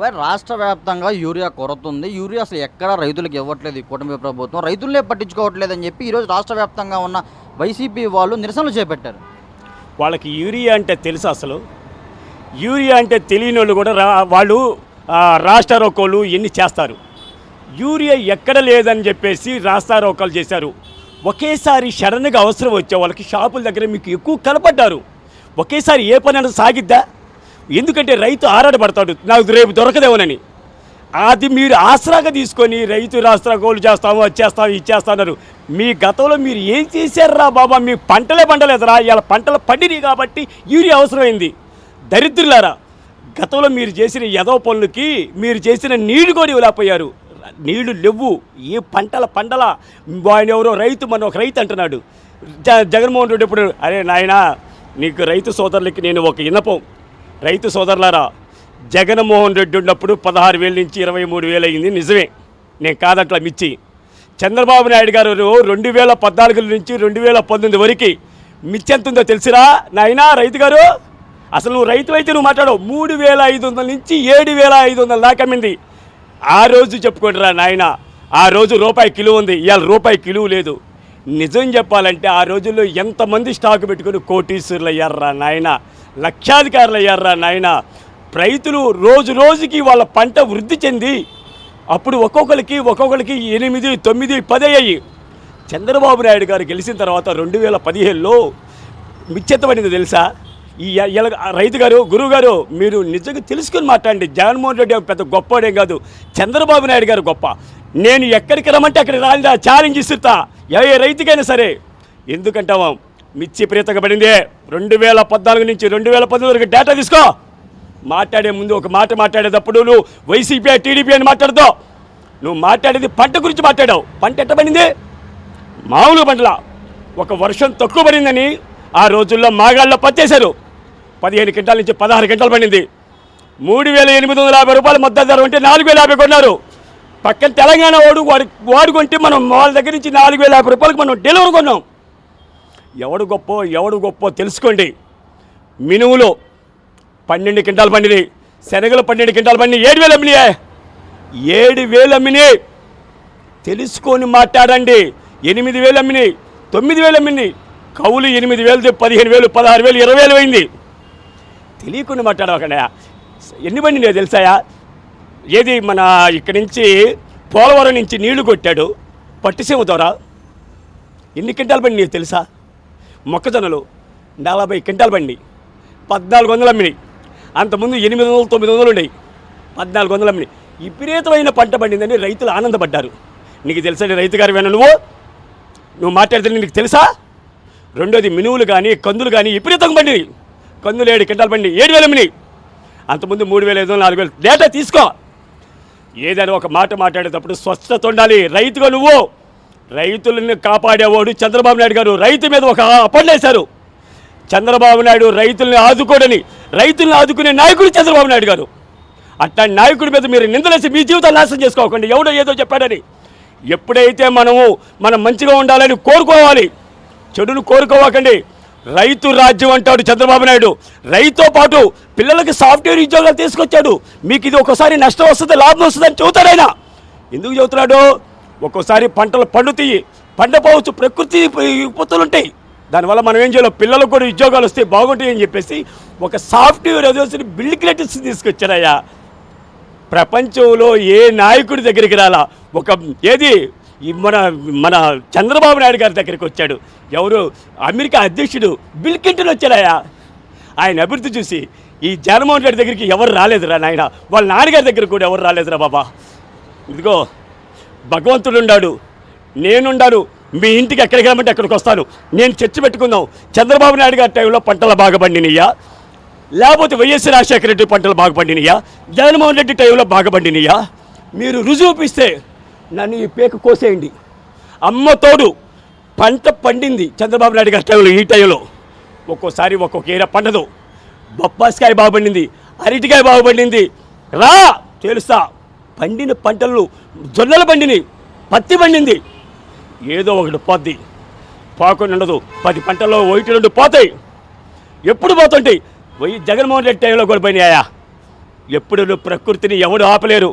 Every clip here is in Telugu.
ఒకవేళ రాష్ట్ర వ్యాప్తంగా యూరియా కొరత ఉంది యూరియా అసలు ఎక్కడ రైతులకు ఇవ్వట్లేదు ఈ కూటమి ప్రభుత్వం. రైతులనే పట్టించుకోవట్లేదు అని చెప్పి ఈరోజు రాష్ట్ర వ్యాప్తంగా ఉన్న వైసీపీ వాళ్ళు నిరసనలు చేపట్టారు. వాళ్ళకి యూరియా అంటే తెలుసు అసలు. యూరియా అంటే తెలియని వాళ్ళు కూడా రా వాళ్ళు రాష్ట్ర రాష్ట్రారోకోలు ఎన్ని చేస్తారు. యూరియా ఎక్కడ లేదని చెప్పేసి రాస్తారోకాలు చేశారు. ఒకేసారి సడన్గా అవసరం వచ్చే వాళ్ళకి షాపుల దగ్గర మీకు ఎక్కువ కనపడ్డారు. ఒకేసారి ఏ పని అయినా సాగిద్దా? ఎందుకంటే రైతు ఆరాటపడతాడు. నాకు రేపు దొరకదేమోనని. అది మీరు ఆసరాగా తీసుకొని రైతు రాష్ట్ర గోలు చేస్తాము వచ్చేస్తాము చేస్తున్నారు మీ గతంలో మీరు ఏం చేశారా బాబా? మీ పంటలే పండలేదురా. ఇలా పంటలు పండినాయి కాబట్టి యూరియా అవసరమైంది. దరిద్రులారా గతంలో మీరు చేసిన యదవ పనులకి మీరు చేసిన నీళ్ళు కూడా ఇవ్వలేకపోయారు. నీళ్ళు లేవు. ఏ పంటల పండల? వాడిని ఎవరో రైతు మన ఒక రైతు అంటున్నాడు. జ జగన్మోహన్ రెడ్డి ఇప్పుడు అరే నాయనా నీకు రైతు సోదరులకి నేను ఒక ఇనపం రైతు సోదరులారా జగన్మోహన్ రెడ్డి ఉన్నప్పుడు పదహారు వేల నుంచి ఇరవై మూడు వేలు అయింది. నిజమే నేను కాదట్లా మిచ్చి. చంద్రబాబు నాయుడు గారు రెండు వేల పద్నాలుగు నుంచి రెండు వేల పంతొమ్మిది వరకు మిచ్చి ఎంత ఉందో తెలిసిరా నాయనా రైతు గారు? అసలు నువ్వు రైతు అయితే నువ్వు మాట్లాడవు. మూడు వేల ఐదు వందల నుంచి ఏడు వేల ఐదు వందల దాకా మింది ఆ రోజు చెప్పుకుంటారా నాయన ఆ రోజు రూపాయి కిలో ఉంది. ఇవాళ రూపాయి కిలో లేదు. నిజం చెప్పాలంటే ఆ రోజుల్లో ఎంతమంది స్టాక్ పెట్టుకుని కోటీశ్వరులు అయ్యారా నాయన? లక్షాధికారులు అయ్యారా నాయన? రైతులు రోజు రోజుకి వాళ్ళ పంట వృద్ధి చెంది అప్పుడు ఒక్కొక్కరికి ఒక్కొక్కరికి ఎనిమిది తొమ్మిది పది అయ్యాయి. చంద్రబాబు నాయుడు గారు గెలిచిన తర్వాత రెండు వేల పదిహేనులో మిచ్చెత్తబడింది తెలుసా? ఈ రైతు గారు గురువు గారు మీరు నిజంగా తెలుసుకుని మాట్లాడండి. జగన్మోహన్ రెడ్డి ఏం పెద్ద గొప్పవాడేం కాదు. చంద్రబాబు నాయుడు గారు గొప్ప. నేను ఎక్కడికి రమ్మంటే అక్కడికి రాలిదా ఛాలెంజ్ ఇస్తుతా ఏ ఏ రైతుకైనా సరే. ఎందుకంటావా మిర్చి ప్రీతంగా పడింది. రెండు వేల పద్నాలుగు నుంచి రెండు వేల పంతొమ్మిది వరకు డేటా తీసుకో. మాట్లాడే ముందు ఒక మాట మాట్లాడేటప్పుడు నువ్వు వైసీపీ టీడీపీ అని మాట్లాడుతావు నువ్వు మాట్లాడేది పంట గురించి మాట్లాడావు. పంట ఎట్ట పడింది? మామూలు పంటల. ఒక వర్షం తక్కువ పడిందని ఆ రోజుల్లో మాగాళ్ళలో పత్తేశారు పదిహేను క్వింటాల నుంచి పదహారు గంటలు పడింది. మూడు వేల ఎనిమిది వందల యాభై రూపాయలు మద్దతు ధర ఉంటే నాలుగు వేల యాభై కొన్నారు. పక్కన తెలంగాణ వాడు వాడు వాడు కొంటే మనం వాళ్ళ దగ్గర నుంచి నాలుగు వేల యాభై రూపాయలకు మనం డెలివరీ కొన్నాం. ఎవడు గొప్ప ఎవడు గొప్ప తెలుసుకోండి. మినువులు పన్నెండు క్వింటాలు పండినాయి శనగలు పన్నెండు క్వింటాలు పండి ఏడు వేలు అమ్మినాయే. ఏడు వేలు అమ్మినాయి తెలుసుకొని మాట్లాడండి. ఎనిమిది వేలు అమ్మినాయి తొమ్మిది వేలు అమ్మినాయి కవులు ఎనిమిది వేలు పదిహేను వేలు పదహారు వేలు ఇరవై వేలు అయింది. తెలియకుండా మాట్లాడవకండి ఎన్ని పండినాయో తెలుసాయా ఏది మన ఇక్కడి నుంచి పోలవరం నుంచి నీళ్ళు కొట్టాడు పట్టిసీమ ద్వారా. ఎన్ని పండి నీకు తెలుసా? మొక్కజొన్నలు నలభై క్వింటాలు పండి పద్నాలుగు వందలు అమ్మినాయి అంతకుముందు ఎనిమిది వందలు తొమ్మిది వందలు ఉన్నాయి పద్నాలుగు వందలు అమ్మినాయి విపరీతమైన పంట పండిందని రైతులు ఆనందపడ్డారు. నీకు తెలుసా రైతు గారు నువ్వు? నువ్వు మాట్లాడితే నీకు తెలుసా? రెండోది మినువులు కానీ కందులు కానీ విపరీతంగా పండినాయి కందులు ఏడు క్వింటాల్ పండి ఏడు వేలు అమ్మినాయి అంతకుముందు మూడు వేల ఐదు వందలు నాలుగు వేలు. డేటా తీసుకో. ఏదైనా ఒక మాట మాట్లాడేటప్పుడు స్వచ్ఛత ఉండాలి. రైతుగా నువ్వు. రైతులను కాపాడేవాడు చంద్రబాబు నాయుడు గారు. రైతు మీద ఒక అప్పండేశారు చంద్రబాబు నాయుడు రైతుల్ని ఆదుకోడని రైతుల్ని ఆదుకునే నాయకుడు చంద్రబాబు నాయుడు గారు. అట్లాంటి నాయకుడి మీద మీరు నిందలేసి మీ జీవితాలు నాశనం చేసుకోకండి. ఎవడో ఏదో చెప్పాడని. ఎప్పుడైతే మనము మనం మంచిగా ఉండాలని కోరుకోవాలి చెడును కోరుకోవకండి. రైతు రాజ్యం అంటాడు చంద్రబాబు నాయుడు. రైతుతో పాటు పిల్లలకి సాఫ్ట్వేర్ ఉద్యోగాలు తీసుకొచ్చాడు. మీకు ఇది ఒకసారి నష్టం వస్తుంది లాభం వస్తుందని చెబుతాడు ఎందుకు చెబుతున్నాడు? ఒక్కోసారి పంటలు పండుతాయి పండపోవచ్చు ప్రకృతి విపత్తులు ఉంటాయి దానివల్ల మనం ఏం చేయాలి పిల్లలకు కూడా ఉద్యోగాలు వస్తే బాగుంటాయి అని చెప్పేసి ఒక సాఫ్ట్వేర్ అదోసి బిల్ క్రియేటర్స్ తీసుకొచ్చారయ్యా. ప్రపంచంలో ఏ నాయకుడి దగ్గరికి రాలా ఒక ఏది మన మన చంద్రబాబు నాయుడు గారి దగ్గరికి వచ్చాడు. ఎవరు? అమెరికా అధ్యక్షుడు బిల్ క్లింటన్ వచ్చాడయా ఆయన అభివృద్ధి చూసి ఈ జగన్మోహన్ రెడ్డి దగ్గరికి ఎవరు రాలేదురా నాయన? వాళ్ళ నాన్నగారి దగ్గర కూడా ఎవరు రాలేదురా బాబా? ఇదిగో భగవంతుడు ఉన్నాడు నేనుండాను. మీ ఇంటికి ఎక్కడికి రమ్మంటే అక్కడికి వస్తాను. నేను చర్చ పెట్టుకుందాం. చంద్రబాబు నాయుడు గారి టైంలో పంటలు బాగా పండినయ్యా లేకపోతే వైఎస్ రాజశేఖర రెడ్డి పంటలు బాగా పండినయ్యా జగన్మోహన్ రెడ్డి టైంలో బాగా పండినయ్యా మీరు రుజువుపిస్తే నన్ను ఈ పేక కోసేయండి. అమ్మ తోడు పంట పండింది చంద్రబాబు నాయుడు గారి టైంలో ఈ టైంలో. ఒక్కోసారి ఒక్కొక్క ఏరియా పండదు. బొప్పాసికాయ బాగా పండింది అరటికాయ బాగా పండింది. రా తెలుస్తా. పండిన పంటలు జొన్నలు పండినాయి పత్తి పండింది ఏదో ఒకటి పోద్ది. పోకుండా ఉండదు. పది పంటల్లో ఒకటి రెండు పోతాయి. ఎప్పుడు పోతుంటాయి? పోయి జగన్మోహన్ రెడ్డి టైంలో కూడా పోయినాయా? ఎప్పుడు ప్రకృతిని ఎవడు ఆపలేరు?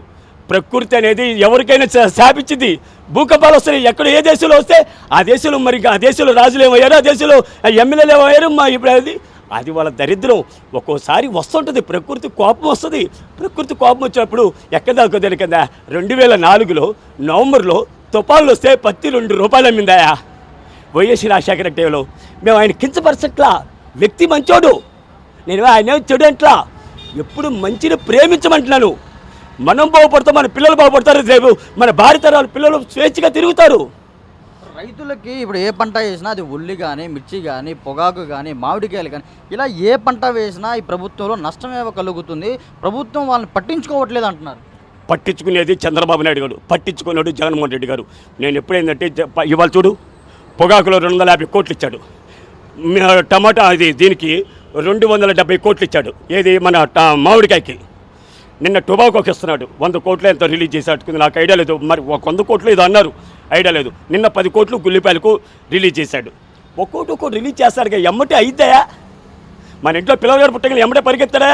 ప్రకృతి అనేది ఎవరికైనా శాపించింది భూకంపాలు వస్తాయి ఎక్కడ ఏ దేశంలో వస్తే ఆ దేశంలో మరి ఆ దేశంలో రాజులు ఏమయ్యారు? ఆ దేశంలో ఎమ్మెల్యేలు ఏమయ్యారు? మా ఇప్పుడు అది అది వాళ్ళ దరిద్రం. ఒక్కోసారి వస్తుంటుంది ప్రకృతి కోపం వస్తుంది. ప్రకృతి కోపం వచ్చినప్పుడు ఎక్కడ దాకా తెలియదా రెండు వేల నాలుగులో నవంబర్లో తుఫాన్లు వస్తే పత్తి రెండు రూపాయలు అమ్మిందాయా? వైఎస్ రాజశేఖర టైంలో మేము ఆయన కించపరచట్లా. వ్యక్తి మంచోడు. నేను ఆయన చెడు ఎట్లా ఎప్పుడు మంచిని ప్రేమించమంటున్నాను. మనం బాగుపడతాం మన పిల్లలు బాగుపడతారు రేపు మన భారతరాలు పిల్లలు స్వేచ్ఛగా తిరుగుతారు. రైతులకి ఇప్పుడు ఏ పంట వేసినా అది ఉల్లి కానీ మిర్చి కానీ పొగాకు కానీ మామిడికాయలు కానీ ఇలా ఏ పంట వేసినా ఈ ప్రభుత్వంలో నష్టమే కలుగుతుంది. ప్రభుత్వం వాళ్ళని పట్టించుకోవట్లేదు అంటున్నారు. పట్టించుకునేది చంద్రబాబు నాయుడు గారు పట్టించుకున్నాడు జగన్మోహన్ రెడ్డి గారు. నేను ఎప్పుడైందంటే ఇవాళ చూడు పొగాకులో రెండు వందల యాభై కోట్లు ఇచ్చాడు. టమాటా అది దీనికి రెండు వందల డెబ్బై కోట్లు ఇచ్చాడు. ఏది మన మామిడికాయకి? నిన్న టొబాకోకి ఇస్తున్నాడు వంద కోట్లు ఎంతో రిలీజ్ చేశాడు నాకు ఐడియా లేదు. మరి ఒక వంద కోట్లు ఏదో అన్నారు. ఐడియా లేదు. నిన్న పది కోట్లు గుల్లిపాయలకు రిలీజ్ చేశాడు. ఒక్కోటి ఒక్కోటి రిలీజ్ చేస్తాడు ఎమ్మటే అయిద్దాయా? మన ఇంట్లో పిల్లలు పుట్టగలి ఎమ్మటే పరిగెత్తారా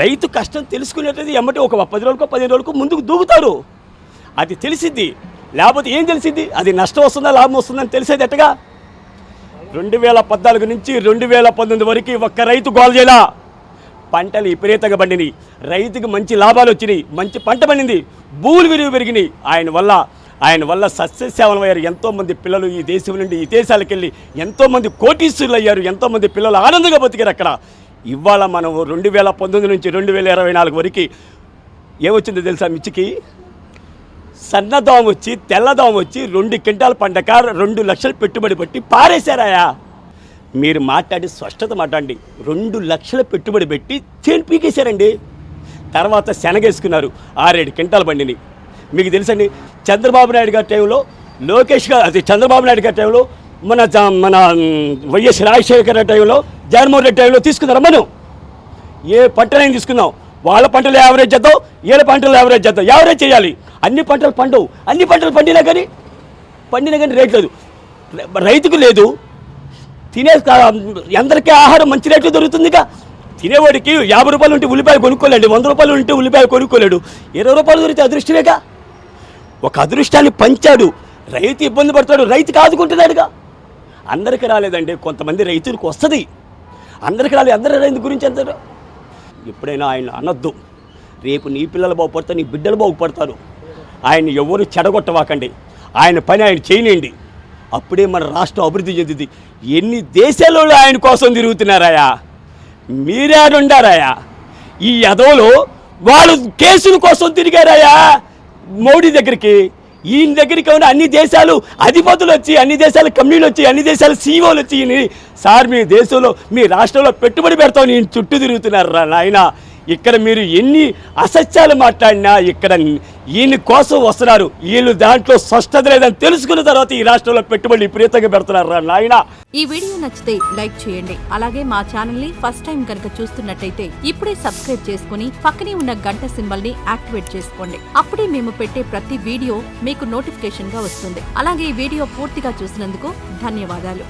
రైతు కష్టం తెలుసుకునేటది ఎమ్మటే ఒక పది రోజులకు పదిహేను రోజులకు ముందుకు దూకుతారు అది తెలిసిద్ది. లేకపోతే ఏం తెలిసిద్ది? అది నష్టం వస్తుందా లాభం వస్తుందని తెలిసేది ఎట్టగా? రెండు వేల పద్నాలుగు నుంచి రెండు వేల పంతొమ్మిది వరకు ఒక్క రైతు గోల్ చేయాల. పంటలు విపరీతంగా పండినాయి. రైతుకి మంచి లాభాలు వచ్చినాయి. మంచి పంట పండింది. భూములు విలువ పెరిగినాయి. ఆయన వల్ల ఆయన వల్ల సస్యశ్యామలం అయ్యారు. ఎంతోమంది పిల్లలు ఈ దేశం నుండి ఈ దేశాలకు వెళ్ళి ఎంతోమంది కోటీశ్వరులు అయ్యారు. ఎంతోమంది పిల్లలు ఆనందంగా బతికారు అక్కడ. ఇవాళ మనం రెండు వేల పంతొమ్మిది నుంచి రెండు వేల ఇరవై నాలుగు వరకు ఏమొచ్చిందో తెలుసా మిర్చికి? సన్నదోమ వచ్చి తెల్లదోమ వచ్చి రెండు క్వింటాల పండక రెండు లక్షలు పెట్టుబడి పెట్టి పారేశారాయా. మీరు మాట్లాడి స్పష్టత మాట్లాడండి. రెండు లక్షల పెట్టుబడి పెట్టి చేను పీకేశారండి. తర్వాత శనగేసుకున్నారు ఆరేడు క్వింటాల బండిని. మీకు తెలుసండి చంద్రబాబు నాయుడు గారి టైంలో లోకేష్ గారు అది చంద్రబాబు నాయుడు గారి టైంలో మన మన వైఎస్ రాజశేఖర్ టైంలో జగన్మోహన్ రెడ్డి టైంలో తీసుకున్నారా మనం ఏ పంటలైనా తీసుకుందాం. వాళ్ళ పంటలు యావరేజ్ చేద్దాం వీళ్ళ పంటలు యావరేజ్ చేద్దాం. యావరేజ్ చేయాలి. అన్ని పంటలు పండవు. అన్ని పంటలు పండినా కానీ పండినా కానీ రేట్ లేదు. రైతుకు లేదు. తినే అందరికీ ఆహారం మంచి రేట్లు దొరుకుతుందిగా. తినేవాడికి యాభై రూపాయలు ఉంటే ఉల్లిపాయ కొనుక్కోలేండి వంద రూపాయలు ఉంటే ఉల్లిపాయ కొనుక్కోలేడు. ఇరవై రూపాయలు దొరికితే అదృష్టమేగా? ఒక అదృష్టాన్ని పంచాడు రైతు ఇబ్బంది పడతాడు రైతుకి ఆదుకుంటున్నాడుగా. అందరికీ రాలేదండి కొంతమంది రైతులకు వస్తుంది. అందరికీ రాలేదు అందరి రైతు గురించి అంటారు ఎప్పుడైనా ఆయన అనొద్దు. రేపు నీ పిల్లలు బాగుపడతారు నీ బిడ్డలు బాగుపడతారు. ఆయన ఎవరు చెడగొట్టవాకండి. ఆయన పని ఆయన చేయనియండి. అప్పుడే మన రాష్ట్రం అభివృద్ధి చెందుతుంది ఎన్ని దేశాలలో ఆయన కోసం తిరుగుతున్నారాయా మీరేడుండారాయా ఈ యదవులు వాళ్ళు కేసుల కోసం తిరిగారాయా మోడీ దగ్గరికి. ఈయన దగ్గరికి ఉన్న అన్ని దేశాలు అధిపతులు వచ్చి అన్ని దేశాల కంపెనీలు వచ్చి అన్ని దేశాల సీఈఓలు వచ్చి సార్ మీ దేశంలో మీ రాష్ట్రంలో పెట్టుబడి పెడతాం నేను చుట్టూ తిరుగుతున్నారు నాయన? ఇక్కడ మీరు ఎన్ని అసత్యాలు మాట్లాడినా ఇక్కడ ఈయన కోసం వస్తున్నారు. వీళ్ళు దాంట్లో స్పష్టత లేదని తెలుసుకున్న తర్వాత ఈ రాష్ట్రంలో పెట్టుబడి విపరీతంగా పెడుతున్నారు నాయన. ఈ వీడియో నచ్చితే లైక్ చేయండి. అలాగే మా ఛానల్ని ఫస్ట్ టైం కనుక చూస్తున్నట్టయితే ఇప్పుడే సబ్స్క్రైబ్ చేసుకుని పక్కనే ఉన్న గంట సింబల్ని యాక్టివేట్ చేసుకోండి. అప్పుడే మేము పెట్టే ప్రతి వీడియో మీకు నోటిఫికేషన్గా వస్తుంది. అలాగే ఈ వీడియో పూర్తిగా చూసినందుకు ధన్యవాదాలు.